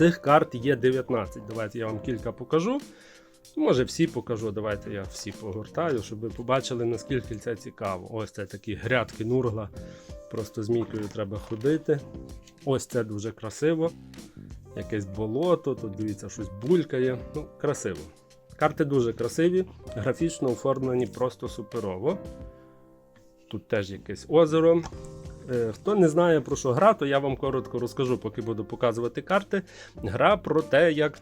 Цих карт є 19. Давайте я вам кілька покажу. Може, всі покажу. Давайте я всі погортаю, щоб ви побачили, наскільки це цікаво. Ось це такі грядки нургла. Просто змійкою треба ходити. Ось це дуже красиво. Якесь болото, тут дивіться, щось булькає. Ну, красиво. Карти дуже красиві, графічно оформлені просто суперово. Тут теж якесь озеро. Е, Хто не знає про що гра, то я вам коротко розкажу, поки буду показувати карти. Гра про те, як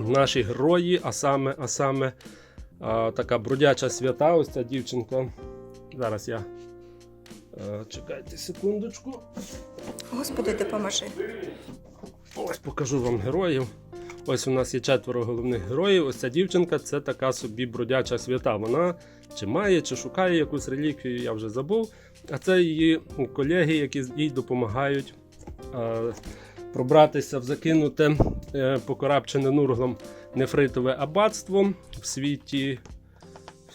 наші герої, а саме, а саме а, така бродяча свята, ось ця дівчинка. Зараз я. е, чекайте секундочку. Господи, допоможи. Ось покажу вам героїв. Ось у нас є четверо головних героїв. Ось ця дівчинка це така собі бродяча свята. Вона чи має, чи шукає якусь реліквію, я вже забув. А це її колеги, які їй допомагають пробратися в закинуте е, покорабчене нурглом нефритове аббатство в світі.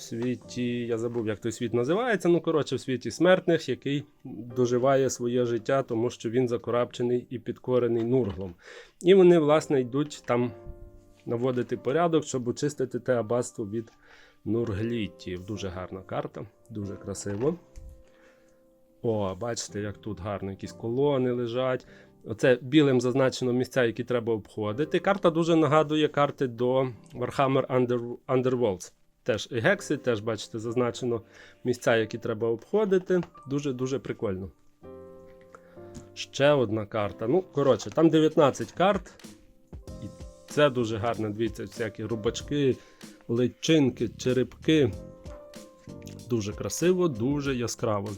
Світі, я забув, як той світ називається. Ну, коротше, в світі смертних, який доживає своє життя, тому що він закорабчений і підкорений нурглом. І вони, власне, йдуть там наводити порядок, щоб очистити те аббатство від нурглітів. Дуже гарна карта, дуже красиво. О, бачите, як тут гарно якісь колони лежать. Оце білим зазначено місця, які треба обходити. Карта дуже нагадує карти до Warhammer Under, Underworlds. Теж і гекси, теж бачите, зазначено місця, які треба обходити. Дуже-дуже прикольно. Ще одна карта. Ну, коротше, там 19 карт. І це дуже гарно. Дивіться, всякі рубачки, личинки, черепки. Дуже красиво, дуже яскраво.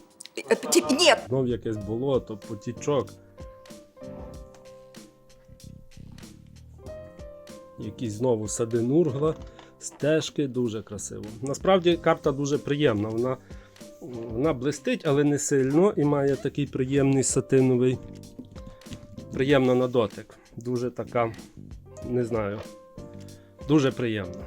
Знов якесь болото, потічок. Якісь знову сади нургла, стежки, дуже красиво. Насправді карта дуже приємна. Вона, вона блистить, але не сильно і має такий приємний сатиновий. Приємна на дотик. Дуже така, не знаю, дуже приємна.